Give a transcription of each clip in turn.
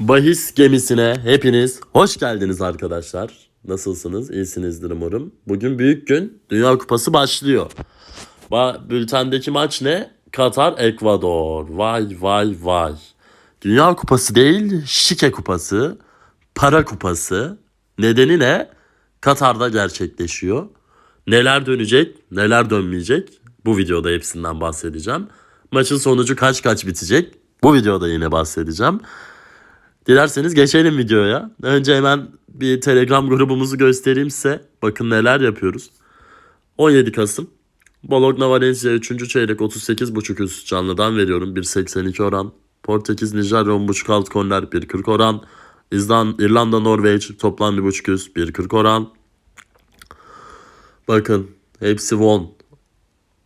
Bahis gemisine hepiniz hoş geldiniz arkadaşlar. Nasılsınız? İyisinizdir umarım. Bugün büyük gün. Dünya Kupası başlıyor. Ba bültendeki maç ne? Katar, Ekvador. Vay vay vay. Dünya Kupası değil, Şike Kupası, Para Kupası. Nedeni ne? Katar'da gerçekleşiyor. Neler dönecek, neler dönmeyecek? Bu videoda hepsinden bahsedeceğim. Maçın sonucu kaç kaç bitecek? Bu videoda yine bahsedeceğim. Dilerseniz geçelim videoya. Önce hemen bir Telegram grubumuzu göstereyim size. Bakın neler yapıyoruz. 17 Kasım. Bologna Valencia 3. çeyrek 38.5 üst canlıdan veriyorum. 1.82 oran. Portekiz Nijerya 10.5 alt korner 1.40 oran. İzlan, İrlanda Norveç toplam 1.5 üst 1.40 oran. Bakın hepsi won.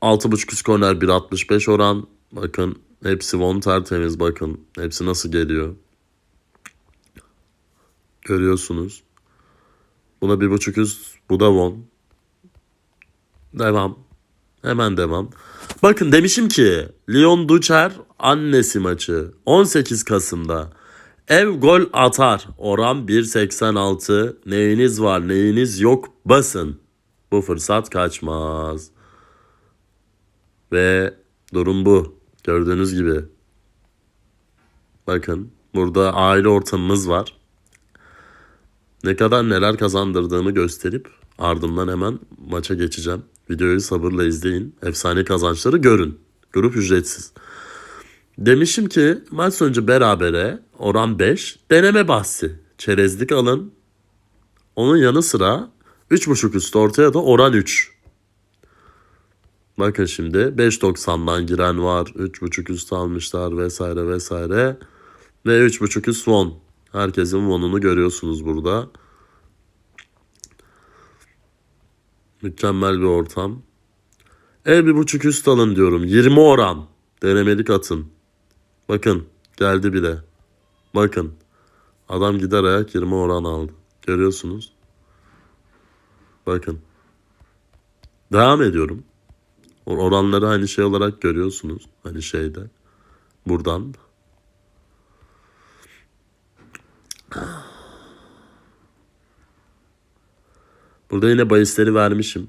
6.5 üst korner 1.65 oran. Bakın hepsi won tertemiz bakın. Hepsi nasıl geliyor. Görüyorsunuz. Buna bir buçuk üst. Bu da won. Devam. Hemen devam. Bakın demişim ki Lyon Duçer annesi maçı 18 Kasım'da. Ev gol atar. Oran 1.86. Neyiniz var neyiniz yok basın. Bu fırsat kaçmaz. Ve durum bu. Gördüğünüz gibi. Bakın burada aile ortamımız var ne kadar neler kazandırdığını gösterip ardından hemen maça geçeceğim. Videoyu sabırla izleyin. Efsane kazançları görün. Grup ücretsiz. Demişim ki maç sonucu berabere oran 5 deneme bahsi. Çerezlik alın. Onun yanı sıra 3.5 üstü ortaya da oran 3. Bakın şimdi 5.90'dan giren var. 3.5 üstü almışlar vesaire vesaire. Ve 3.5 üst won. Herkesin won'unu görüyorsunuz burada. Mükemmel bir ortam. E bir buçuk üst alın diyorum. 20 oran. Denemelik atın. Bakın geldi bile. Bakın. Adam gider ayak 20 oran aldı. Görüyorsunuz. Bakın. Devam ediyorum. Oranları hani şey olarak görüyorsunuz. Hani şeyde. Buradan. Burada yine bahisleri vermişim.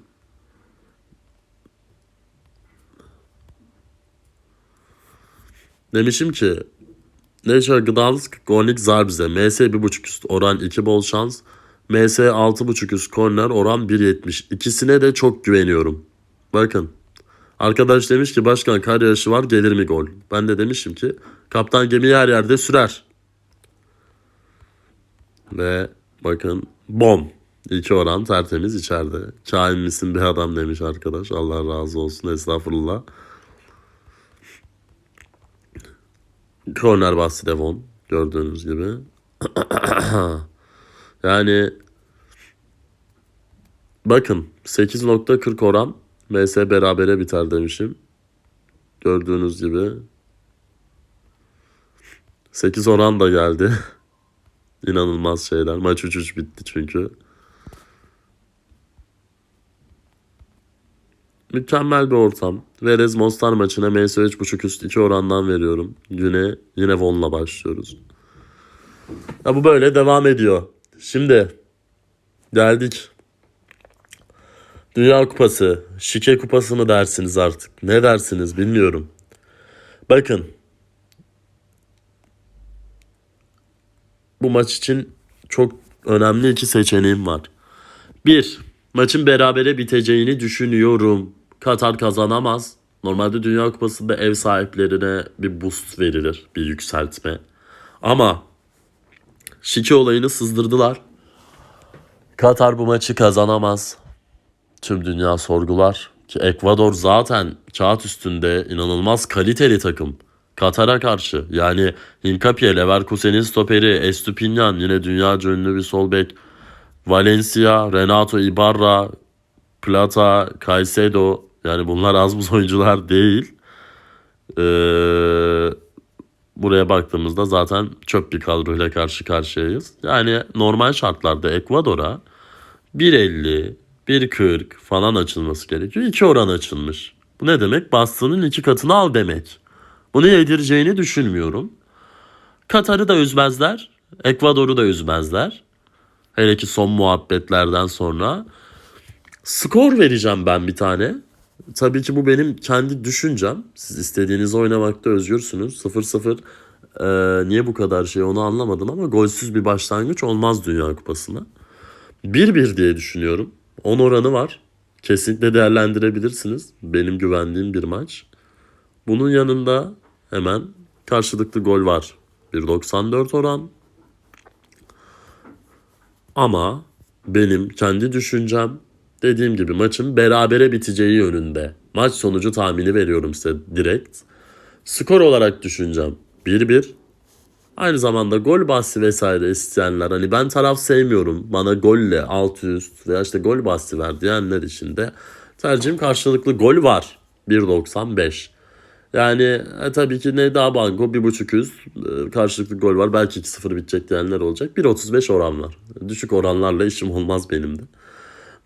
Demişim ki Nature Gdansk Gornik Zabrze MS 1.5 üst oran 2 bol şans MS 6.5 üst korner oran 1.70 İkisine de çok güveniyorum. Bakın Arkadaş demiş ki başkan kar yarışı var gelir mi gol? Ben de demişim ki kaptan gemiyi her yerde sürer. Ve bakın bom. İki oran tertemiz içeride. Kain misin bir adam demiş arkadaş. Allah razı olsun estağfurullah. Korner bahsi Devon. Gördüğünüz gibi. yani bakın 8.40 oran MS berabere biter demişim. Gördüğünüz gibi 8 oran da geldi. İnanılmaz şeyler. Maç 3-3 bitti çünkü. Mükemmel bir ortam. Verez Mostar maçına MS 3.5 üst 2 orandan veriyorum. Güne yine Von'la başlıyoruz. Ya bu böyle devam ediyor. Şimdi geldik. Dünya Kupası, Şike Kupası mı dersiniz artık? Ne dersiniz bilmiyorum. Bakın. Bu maç için çok önemli iki seçeneğim var. Bir, maçın berabere biteceğini düşünüyorum. Katar kazanamaz. Normalde Dünya Kupası'nda ev sahiplerine bir boost verilir, bir yükseltme. Ama Şike olayını sızdırdılar. Katar bu maçı kazanamaz. Tüm dünya sorgular. Ki Ekvador zaten kağıt üstünde inanılmaz kaliteli takım. Katar'a karşı yani Hincapié, Leverkusen'in stoperi, Estupinyan yine dünya ünlü bir sol bek. Valencia, Renato Ibarra, Plata, Caicedo yani bunlar az buz oyuncular değil. Ee, buraya baktığımızda zaten çöp bir kadroyla karşı karşıyayız. Yani normal şartlarda Ekvador'a 1.50, 1.40 falan açılması gerekiyor. 2 oran açılmış. Bu ne demek? Bastığının iki katını al demek. Bunu yedireceğini düşünmüyorum. Katar'ı da üzmezler. Ekvador'u da üzmezler. Hele ki son muhabbetlerden sonra. Skor vereceğim ben bir tane. Tabii ki bu benim kendi düşüncem. Siz istediğinizi oynamakta özgürsünüz. 0-0 e, niye bu kadar şey onu anlamadım ama golsüz bir başlangıç olmaz Dünya Kupası'na. 1-1 diye düşünüyorum. 10 oranı var. Kesinlikle değerlendirebilirsiniz. Benim güvendiğim bir maç. Bunun yanında hemen karşılıklı gol var. 1.94 oran. Ama benim kendi düşüncem dediğim gibi maçın berabere biteceği yönünde. Maç sonucu tahmini veriyorum size direkt. Skor olarak düşüncem 1-1. Aynı zamanda gol bahsi vesaire isteyenler hani ben taraf sevmiyorum bana golle alt üst veya işte gol bahsi ver diyenler için de tercihim karşılıklı gol var 1.95. Yani e, tabii ki ne daha banko 1.5 üst e, karşılıklı gol var belki 2-0 bitecek diyenler olacak 1.35 oran var. Düşük oranlarla işim olmaz benim de.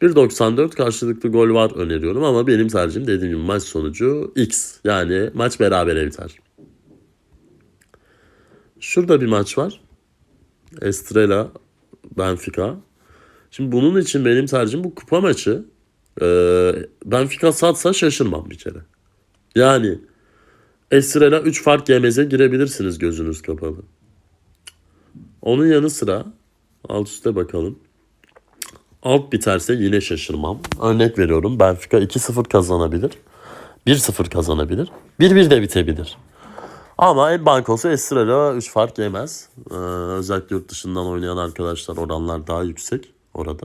1.94 karşılıklı gol var öneriyorum ama benim tercihim dediğim gibi maç sonucu X. Yani maç berabere biter. Şurada bir maç var. Estrella Benfica. Şimdi bunun için benim tercihim bu kupa maçı. Ee, Benfica satsa şaşırmam bir kere. Yani Estrella 3 fark yemeze girebilirsiniz gözünüz kapalı. Onun yanı sıra alt üste bakalım. Alt biterse yine şaşırmam. Örnek veriyorum Benfica 2-0 kazanabilir. 1-0 kazanabilir. 1-1 de bitebilir. Ama en bankosu Estrella 3 fark yemez. Ee, özellikle yurt dışından oynayan arkadaşlar oranlar daha yüksek orada.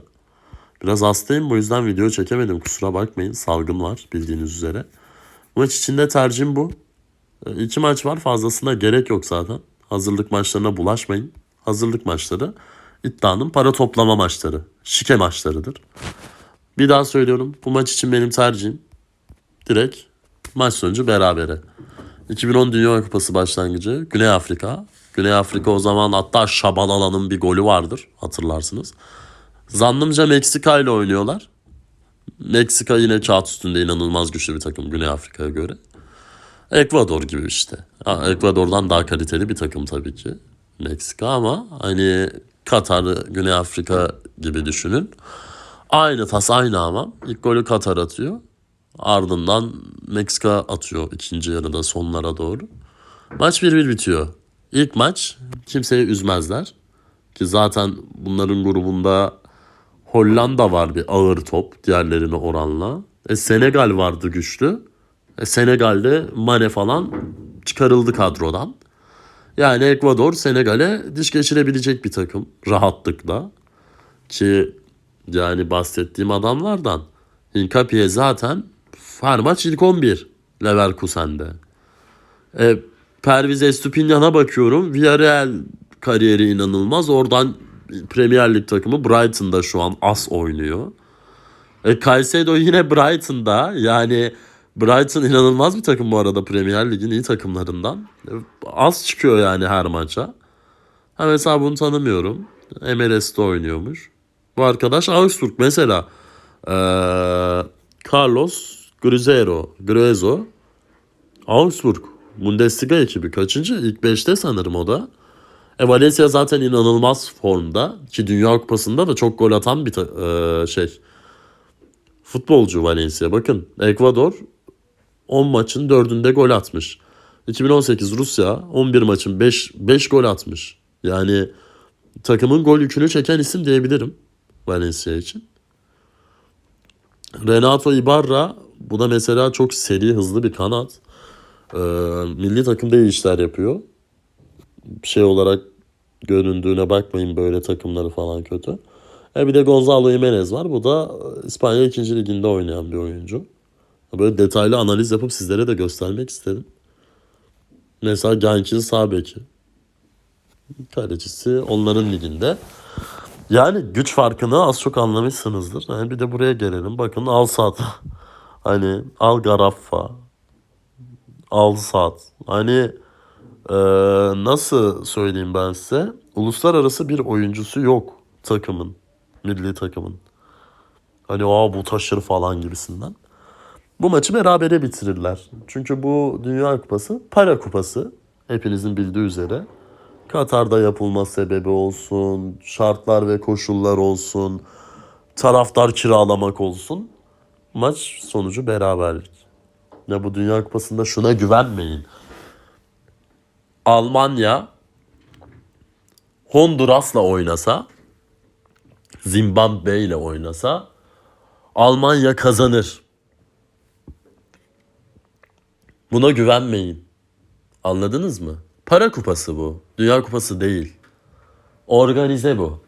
Biraz hastayım bu yüzden video çekemedim kusura bakmayın. Salgın var bildiğiniz üzere. Maç içinde tercihim bu. Ee, iki maç var fazlasına gerek yok zaten. Hazırlık maçlarına bulaşmayın. Hazırlık maçları iddianın para toplama maçları. Şike maçlarıdır. Bir daha söylüyorum bu maç için benim tercihim direkt maç sonucu berabere. 2010 Dünya Kupası başlangıcı Güney Afrika. Güney Afrika o zaman hatta Şabalala'nın bir golü vardır hatırlarsınız. Zannımca Meksika ile oynuyorlar. Meksika yine kağıt üstünde inanılmaz güçlü bir takım Güney Afrika'ya göre. Ekvador gibi işte. Ekvador'dan daha kaliteli bir takım tabii ki. Meksika ama hani Katar, Güney Afrika gibi düşünün. Aynı tas aynı ama. İlk golü Katar atıyor. Ardından Meksika atıyor ikinci yarıda sonlara doğru. Maç 1-1 bitiyor. İlk maç kimseyi üzmezler. Ki zaten bunların grubunda Hollanda var bir ağır top diğerlerine oranla. E, Senegal vardı güçlü. E, Senegal'de Mane falan çıkarıldı kadrodan. Yani Ekvador Senegal'e diş geçirebilecek bir takım rahatlıkla. Ki yani bahsettiğim adamlardan Hincapié zaten her maç ilk 11 Leverkusen'de. E, Perviz Estupinyan'a bakıyorum. Villarreal kariyeri inanılmaz. Oradan Premier Lig takımı Brighton'da şu an as oynuyor. E, Caicedo yine Brighton'da. Yani Brighton inanılmaz bir takım bu arada Premier Lig'in iyi takımlarından. Az çıkıyor yani her maça. Ha mesela bunu tanımıyorum. MLS'de oynuyormuş. Bu arkadaş Augsburg mesela. Ee, Carlos Gruezo, Gruezo Augsburg Bundesliga ekibi kaçıncı? İlk 5'te sanırım o da. E Valencia zaten inanılmaz formda ki Dünya Kupası'nda da çok gol atan bir ta- e, şey. Futbolcu Valencia. Bakın Ekvador 10 maçın 4'ünde gol atmış. 2018 Rusya 11 maçın 5 5 gol atmış. Yani takımın gol yükünü çeken isim diyebilirim Valencia için. Renato Ibarra bu da mesela çok seri hızlı bir kanat. Ee, milli takımda iyi işler yapıyor. Şey olarak göründüğüne bakmayın böyle takımları falan kötü. E bir de Gonzalo Jimenez var. Bu da İspanya 2. liginde oynayan bir oyuncu. Böyle detaylı analiz yapıp sizlere de göstermek istedim. Mesela Genk'in sağ beki. Kalecisi onların liginde. Yani güç farkını az çok anlamışsınızdır. Yani bir de buraya gelelim. Bakın Al Saad. Hani Al Garaffa. Al Saad. Hani e, nasıl söyleyeyim ben size? Uluslararası bir oyuncusu yok takımın. Milli takımın. Hani o bu taşır falan gibisinden. Bu maçı berabere bitirirler. Çünkü bu Dünya Kupası para kupası. Hepinizin bildiği üzere. Katar'da yapılma sebebi olsun, şartlar ve koşullar olsun, taraftar kiralamak olsun. Maç sonucu beraberlik. Ya bu Dünya Kupası'nda şuna güvenmeyin. Almanya Honduras'la oynasa, Zimbabwe ile oynasa Almanya kazanır. Buna güvenmeyin. Anladınız mı? Para kupası bu. Dünya kupası değil. Organize bu.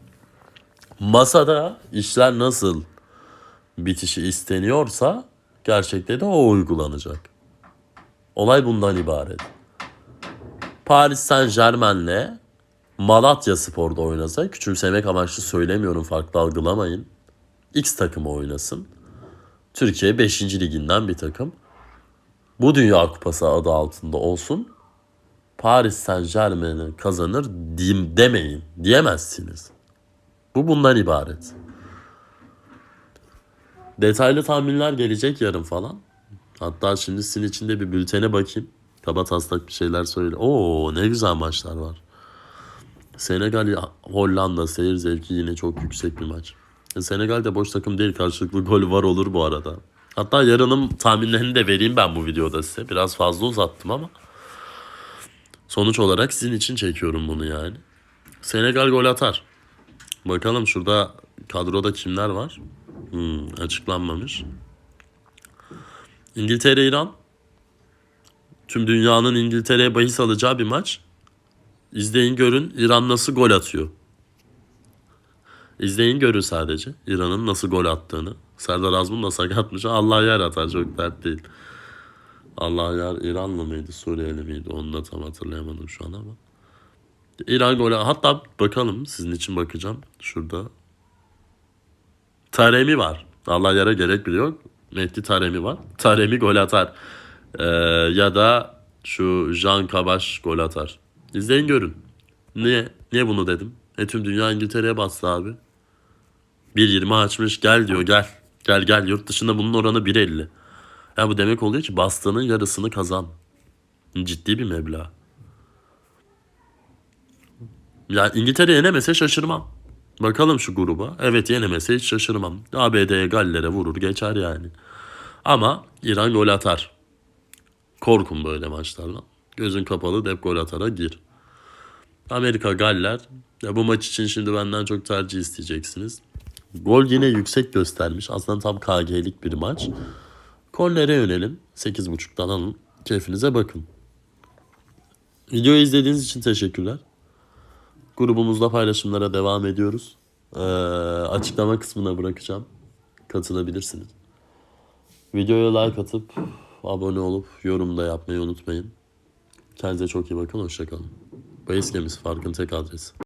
Masada işler nasıl bitişi isteniyorsa gerçekte de o uygulanacak. Olay bundan ibaret. Paris Saint Germain'le Malatya Spor'da oynasa, küçümsemek amaçlı söylemiyorum farklı algılamayın. X takımı oynasın. Türkiye 5. liginden bir takım. Bu Dünya Kupası adı altında olsun. Paris Saint Germain'i kazanır demeyin. Diyemezsiniz. Bu bundan ibaret. Detaylı tahminler gelecek yarın falan. Hatta şimdi sizin içinde bir bültene bakayım. Kaba taslak bir şeyler söyle. Oo ne güzel maçlar var. Senegal Hollanda seyir zevki yine çok yüksek bir maç. Senegal de boş takım değil. Karşılıklı gol var olur bu arada. Hatta yarının tahminlerini de vereyim ben bu videoda size. Biraz fazla uzattım ama. Sonuç olarak sizin için çekiyorum bunu yani. Senegal gol atar. Bakalım şurada kadroda kimler var? Hmm, açıklanmamış. İngiltere-İran. Tüm dünyanın İngiltere'ye bahis alacağı bir maç. İzleyin görün İran nasıl gol atıyor. İzleyin görün sadece İran'ın nasıl gol attığını. Serdar Azmun da sakatmış. Allah yer atar çok dert değil. Allah yer İranlı mıydı Suriyeli miydi onu da tam hatırlayamadım şu an ama. İran golü hatta bakalım sizin için bakacağım şurada. Taremi var. Allah yere gerek bile yok. Mehdi Taremi var. Taremi gol atar. Ee, ya da şu Jean Kabaş gol atar. İzleyin görün. Niye? Niye bunu dedim? E tüm dünya İngiltere'ye bastı abi. 1.20 açmış gel diyor gel. Gel gel yurt dışında bunun oranı 1.50. Ya bu demek oluyor ki bastığının yarısını kazan. Ciddi bir meblağ. Ya İngiltere yenemese şaşırmam. Bakalım şu gruba. Evet yenemese hiç şaşırmam. ABD'ye Galler'e vurur geçer yani. Ama İran gol atar. Korkun böyle maçlardan. Gözün kapalı dep gol atara gir. Amerika Galler. Ya bu maç için şimdi benden çok tercih isteyeceksiniz. Gol yine yüksek göstermiş. Aslında tam KG'lik bir maç. Kornere yönelim. 8.5'tan alın. Keyfinize bakın. Videoyu izlediğiniz için teşekkürler. Grubumuzda paylaşımlara devam ediyoruz. Ee, açıklama kısmına bırakacağım. Katılabilirsiniz. Videoya like atıp abone olup yorum da yapmayı unutmayın. Kendinize çok iyi bakın. Hoşçakalın. Gemisi farkın tek adresi.